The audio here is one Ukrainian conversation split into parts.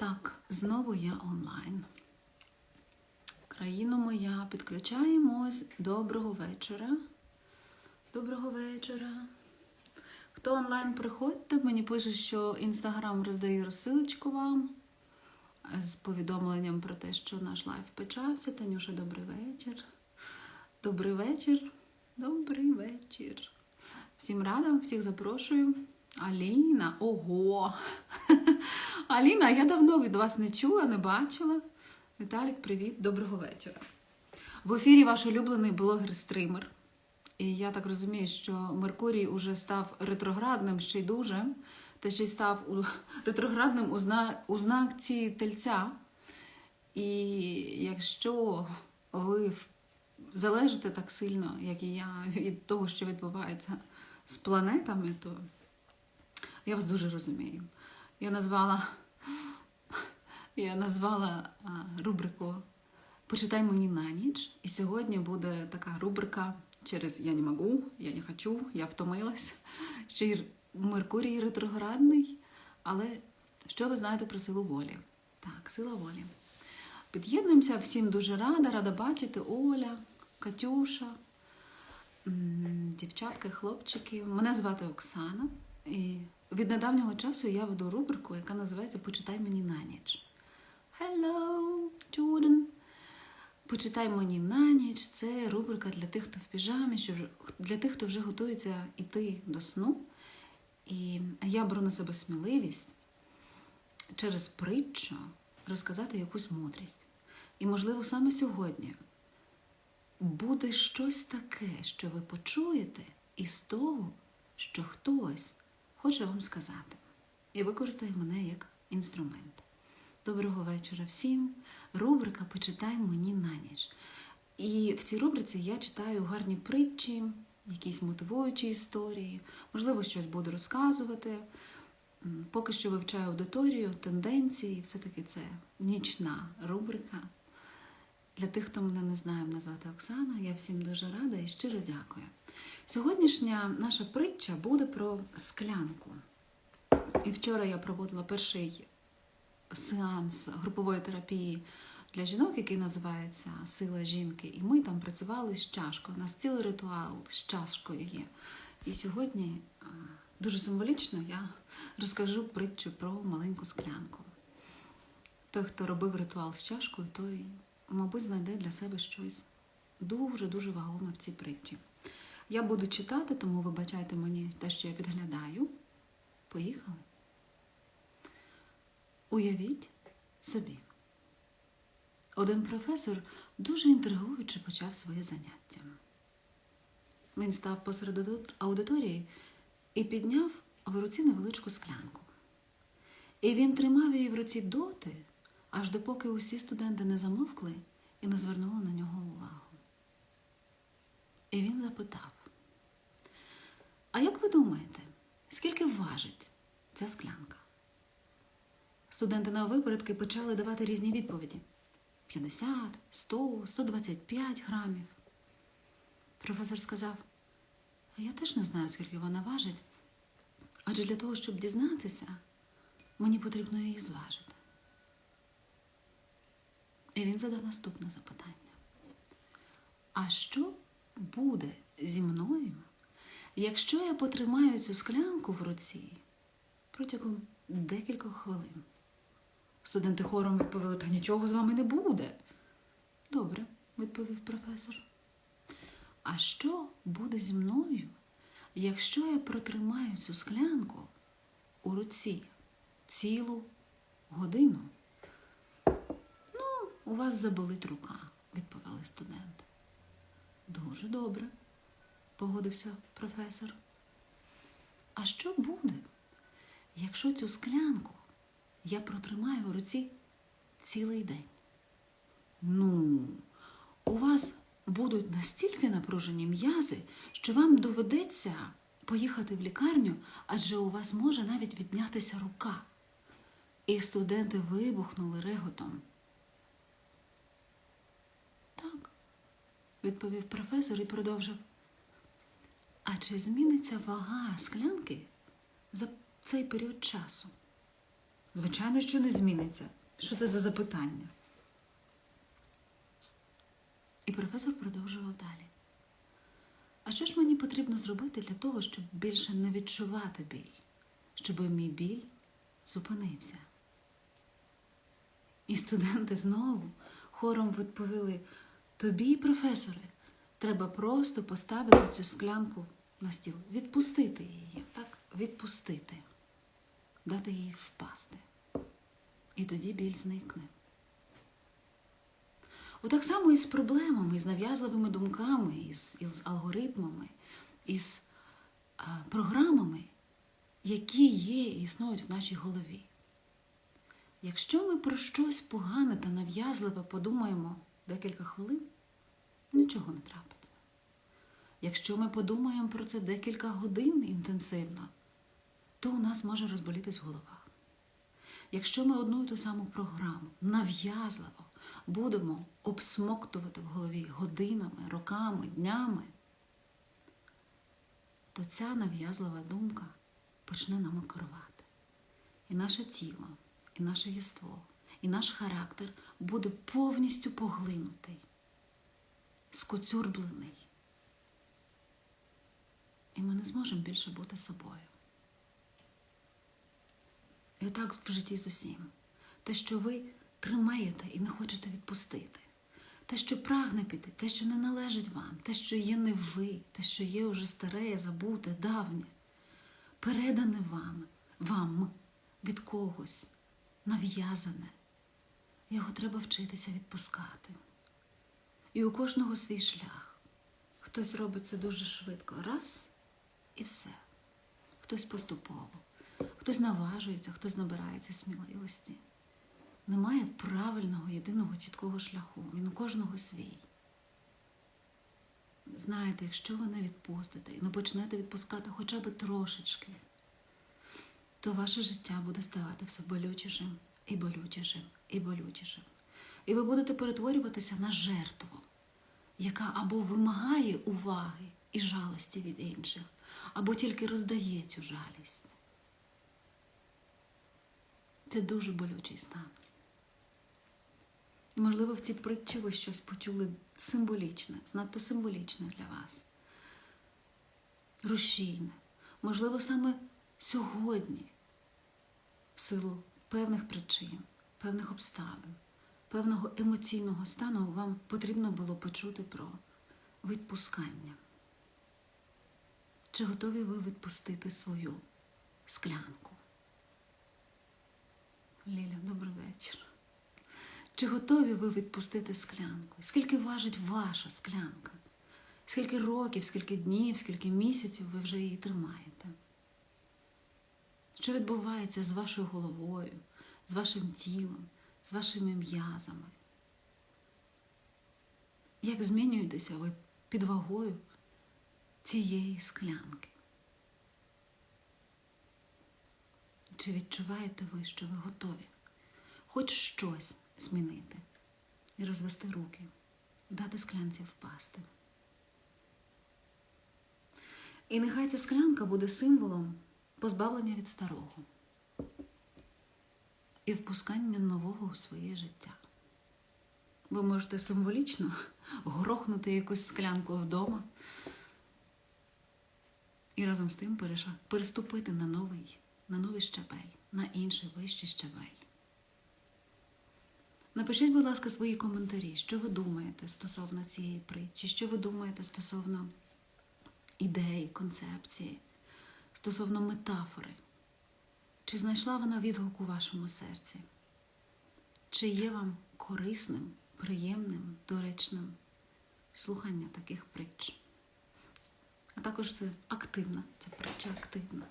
Так, знову я онлайн. Країно моя, підключаємось. Доброго вечора. Доброго вечора. Хто онлайн приходьте, мені пише, що інстаграм роздає розсилочку вам з повідомленням про те, що наш лайв почався. Танюша, добрий вечір. Добрий вечір. Добрий вечір. Всім рада, всіх запрошую. Аліна, ого! Аліна, я давно від вас не чула, не бачила. Віталік, привіт, доброго вечора. В ефірі ваш улюблений блогер-стример. І я так розумію, що Меркурій уже став ретроградним ще й дуже, та ще й став ретроградним у, зна... у знаці тельця. І якщо ви залежите так сильно, як і я, від того, що відбувається з планетами, то я вас дуже розумію. Я назвала, я назвала рубрику Почитай мені на ніч. І сьогодні буде така рубрика через Я не можу, я не хочу, я втомилась. Ще й Меркурій ретроградний. Але що ви знаєте про силу волі? Так, сила волі. Під'єднуємося, всім дуже рада, рада бачити Оля, Катюша, м, дівчатка, хлопчики. Мене звати Оксана. І від недавнього часу я веду рубрику, яка називається Почитай мені на ніч. Hello, Jordan! Почитай мені на ніч. Це рубрика для тих, хто в піжамі, для тих, хто вже готується йти до сну. І я беру на себе сміливість через притчу розказати якусь мудрість. І, можливо, саме сьогодні буде щось таке, що ви почуєте із того, що хтось хоче вам сказати. І використає мене як інструмент. Доброго вечора всім. Рубрика Почитай мені на ніч. І в цій рубриці я читаю гарні притчі, якісь мотивуючі історії, можливо, щось буду розказувати. Поки що вивчаю аудиторію, тенденції, все-таки це нічна рубрика. Для тих, хто мене не знає, мене звати Оксана. Я всім дуже рада і щиро дякую. Сьогоднішня наша притча буде про склянку. І вчора я проводила перший сеанс групової терапії для жінок, який називається Сила жінки. І ми там працювали з чашкою. У нас цілий ритуал з чашкою є. І сьогодні дуже символічно я розкажу притчу про маленьку склянку. Той, хто робив ритуал з чашкою, той, мабуть, знайде для себе щось дуже-дуже вагоме в цій притчі. Я буду читати, тому вибачайте мені те, що я підглядаю. Поїхали. Уявіть собі. Один професор дуже інтригуючи почав своє заняття. Він став посеред аудиторії і підняв в руці невеличку склянку. І він тримав її в руці доти, аж допоки усі студенти не замовкли і не звернули на нього увагу. І він запитав: А як ви думаєте, скільки важить ця склянка? Студенти на випередки почали давати різні відповіді: 50, 100, 125 грамів. Професор сказав: я теж не знаю, скільки вона важить, адже для того, щоб дізнатися, мені потрібно її зважити. І він задав наступне запитання: А що буде зі мною, якщо я потримаю цю склянку в руці протягом декількох хвилин? Студенти хором відповіли, та нічого з вами не буде. Добре, відповів професор. А що буде зі мною, якщо я протримаю цю склянку у руці цілу годину? У вас заболить рука, відповіли студенти. Дуже добре, погодився професор. А що буде, якщо цю склянку я протримаю в руці цілий день? Ну, у вас будуть настільки напружені м'язи, що вам доведеться поїхати в лікарню, адже у вас може навіть віднятися рука. І студенти вибухнули реготом. Так, відповів професор і продовжив. А чи зміниться вага склянки за цей період часу? Звичайно, що не зміниться. Що це за запитання? І професор продовжував далі. А що ж мені потрібно зробити для того, щоб більше не відчувати біль, щоб мій біль зупинився? І студенти знову хором відповіли: тобі, професоре, треба просто поставити цю склянку на стіл, відпустити її, так? Відпустити, дати їй впасти. І тоді біль зникне. Отак само і з проблемами, з нав'язливими думками, із, із алгоритмами, із а, програмами, які є і існують в нашій голові. Якщо ми про щось погане та нав'язливе подумаємо декілька хвилин, нічого не трапиться. Якщо ми подумаємо про це декілька годин інтенсивно, то у нас може розболітись голова. Якщо ми одну і ту саму програму нав'язливо будемо обсмоктувати в голові годинами, роками, днями, то ця нав'язлива думка почне нами керувати. І наше тіло, і наше єство, і наш характер буде повністю поглинутий, скоцюрблений. І ми не зможемо більше бути собою. І отак в житті з усім. Те, що ви тримаєте і не хочете відпустити. Те, що прагне піти, те, що не належить вам, те, що є не ви, те, що є уже старе, забуте, давнє, передане вам, вам від когось, нав'язане. Його треба вчитися відпускати. І у кожного свій шлях. Хтось робить це дуже швидко, раз і все. Хтось поступово. Хтось наважується, хтось набирається сміливості. Немає правильного, єдиного чіткого шляху. Він у кожного свій. Знаєте, якщо ви не відпустите і не почнете відпускати хоча б трошечки, то ваше життя буде ставати все болючішим і болючішим і болючішим. І ви будете перетворюватися на жертву, яка або вимагає уваги і жалості від інших, або тільки роздає цю жалість. Це дуже болючий стан. Можливо, в цій притчі ви щось почули символічне, знадто символічне для вас. Рушійне. Можливо, саме сьогодні, в силу певних причин, певних обставин, певного емоційного стану вам потрібно було почути про відпускання. Чи готові ви відпустити свою склянку? Ліля, добрий вечір. Чи готові ви відпустити склянку? Скільки важить ваша склянка? Скільки років, скільки днів, скільки місяців ви вже її тримаєте? Що відбувається з вашою головою, з вашим тілом, з вашими м'язами? Як змінюєтеся ви під вагою цієї склянки? Чи відчуваєте ви, що ви готові хоч щось змінити і розвести руки, дати склянці впасти? І нехай ця склянка буде символом позбавлення від старого і впускання нового у своє життя. Ви можете символічно грохнути якусь склянку вдома і разом з тим переступити на новий на новий щабель, на інший вищий щабель. Напишіть, будь ласка, свої коментарі, що ви думаєте стосовно цієї притчі, що ви думаєте стосовно ідеї, концепції, стосовно метафори. Чи знайшла вона відгук у вашому серці? Чи є вам корисним, приємним, доречним слухання таких притч? А також це активна, це притча активна.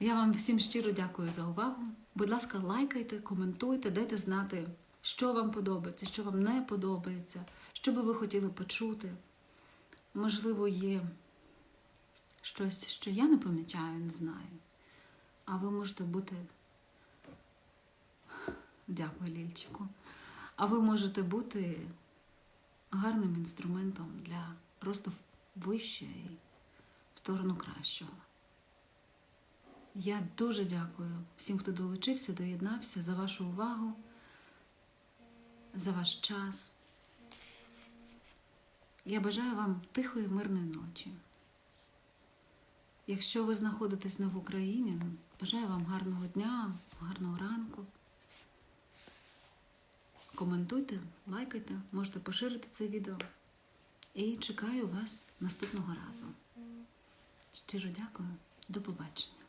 Я вам всім щиро дякую за увагу. Будь ласка, лайкайте, коментуйте, дайте знати, що вам подобається, що вам не подобається, що би ви хотіли почути. Можливо, є щось, що я не помічаю, не знаю. А ви можете бути. Дякую, Лільчику. А ви можете бути гарним інструментом для росту вище і в сторону кращого. Я дуже дякую всім, хто долучився, доєднався за вашу увагу, за ваш час. Я бажаю вам тихої, мирної ночі. Якщо ви знаходитесь не в Україні, ну, бажаю вам гарного дня, гарного ранку. Коментуйте, лайкайте, можете поширити це відео. І чекаю вас наступного разу. Щиро дякую. До побачення.